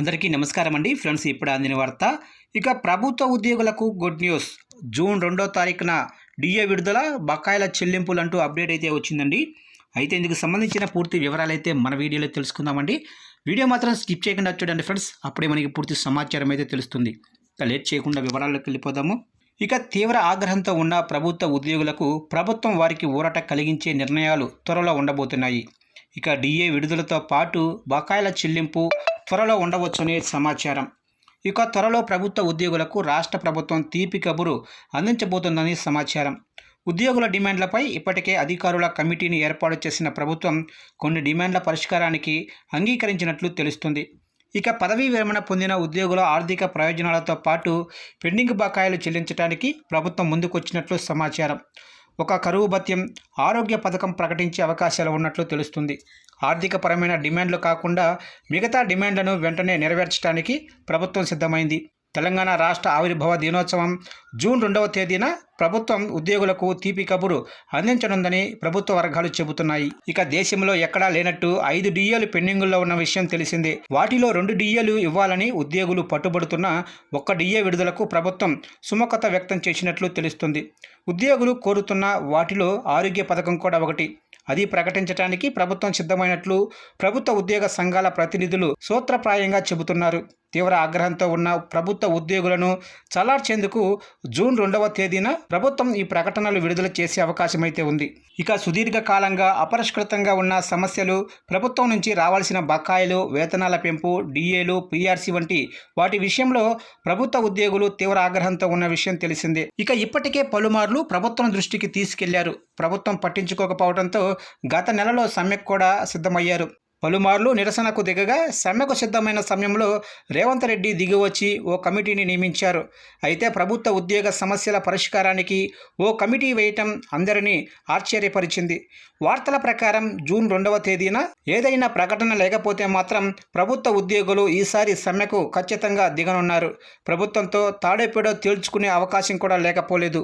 అందరికీ నమస్కారం అండి. ఫ్రెండ్స్ ఇప్పుడు అందిన వార్త. ఇక ప్రభుత్వ ఉద్యోగులకు గుడ్ న్యూస్. జూన్ రెండో తారీఖున డిఏ విడుదల బకాయిల చెల్లింపులు అంటూ అప్డేట్ అయితే వచ్చిందండి. అయితే ఇందుకు సంబంధించిన పూర్తి వివరాలు అయితే మన వీడియోలో తెలుసుకుందామండి. వీడియో మాత్రం స్కిప్ చేయకుండా చూడండి ఫ్రెండ్స్. అప్పుడే మనకి పూర్తి సమాచారం అయితే తెలుస్తుంది. ఇక లేట్ చేయకుండా వివరాల్లోకి వెళ్ళిపోదాము. ఇక తీవ్ర ఆగ్రహంతో ఉన్న ప్రభుత్వ ఉద్యోగులకు ప్రభుత్వం వారికి ఊరట కలిగించే నిర్ణయాలు త్వరలో ఉండబోతున్నాయి. ఇక డిఏ విడుదలతో పాటు బకాయిల చెల్లింపు త్వరలో ఉండవచ్చనే సమాచారం. ఇక త్వరలో ప్రభుత్వ ఉద్యోగులకు రాష్ట్ర ప్రభుత్వం తీపి కబురు అందించబోతోందని సమాచారం. ఉద్యోగుల డిమాండ్లపై ఇప్పటికే అధికారుల కమిటీని ఏర్పాటు చేసిన ప్రభుత్వం కొన్ని డిమాండ్ల పరిష్కారానికి అంగీకరించినట్లు తెలుస్తుంది. ఇక పదవీ విరమణ పొందిన ఉద్యోగుల ఆర్థిక ప్రయోజనాలతో పాటు పెండింగ్ బకాయిలు చెల్లించడానికి ప్రభుత్వం ముందుకొచ్చినట్లు సమాచారం. ఒక కరువు భత్యం ఆరోగ్య పథకం ప్రకటించే అవకాశాలు ఉన్నట్లు తెలుస్తుంది. ఆర్థికపరమైన డిమాండ్లు కాకుండా మిగతా డిమాండ్లను వెంటనే నెరవేర్చడానికి ప్రభుత్వం సిద్ధమైంది. తెలంగాణ రాష్ట్ర ఆవిర్భావ దినోత్సవం జూన్ రెండవ తేదీన ప్రభుత్వం ఉద్యోగులకు తీపి కబురు అందించనుందని ప్రభుత్వ వర్గాలు చెబుతున్నాయి. ఇక దేశంలో ఎక్కడా లేనట్టు ఐదు డిఏలు పెండింగుల్లో ఉన్న విషయం తెలిసిందే. వాటిలో రెండు డిఏలు ఇవ్వాలని ఉద్యోగులు పట్టుబడుతున్న ఒక్క డిఏ విడుదలకు ప్రభుత్వం సుముఖత వ్యక్తం చేసినట్లు తెలుస్తుంది. ఉద్యోగులు కోరుతున్న వాటిలో ఆరోగ్య పథకం కూడా ఒకటి. అది ప్రకటించడానికి ప్రభుత్వం సిద్ధమైనట్లు ప్రభుత్వ ఉద్యోగ సంఘాల ప్రతినిధులు సూత్రప్రాయంగా చెబుతున్నారు. తీవ్ర ఆగ్రహంతో ఉన్న ప్రభుత్వ ఉద్యోగులను చల్లార్చేందుకు జూన్ రెండవ తేదీన ప్రభుత్వం ఈ ప్రకటనలు విడుదల చేసే అవకాశం అయితే ఉంది. ఇక సుదీర్ఘ కాలంగా అపరిష్కృతంగా ఉన్న సమస్యలు ప్రభుత్వం నుంచి రావాల్సిన బకాయిలు వేతనాల పెంపు డిఏలు పీఆర్సీ వంటి వాటి విషయంలో ప్రభుత్వ ఉద్యోగులు తీవ్ర ఆగ్రహంతో ఉన్న విషయం తెలిసిందే. ఇక ఇప్పటికే పలుమార్లు ప్రభుత్వం దృష్టికి తీసుకెళ్ళారు. ప్రభుత్వం పట్టించుకోకపోవడంతో గత నెలలో సమ్మెకు కూడా సిద్ధమయ్యారు. పలుమార్లు నిరసనకు దిగగా సమ్మెకు సిద్ధమైన సమయంలో రేవంత్ రెడ్డి దిగివచ్చి ఓ కమిటీని నియమించారు. అయితే ప్రభుత్వ ఉద్యోగ సమస్యల పరిష్కారానికి ఓ కమిటీ వేయటం అందరినీ ఆశ్చర్యపరిచింది. వార్తల ప్రకారం జూన్ రెండవ తేదీన ఏదైనా ప్రకటన లేకపోతే మాత్రం ప్రభుత్వ ఉద్యోగులు ఈసారి సమ్మెకు ఖచ్చితంగా దిగనున్నారు. ప్రభుత్వంతో తాడేపేడో తేల్చుకునే అవకాశం కూడా లేకపోలేదు.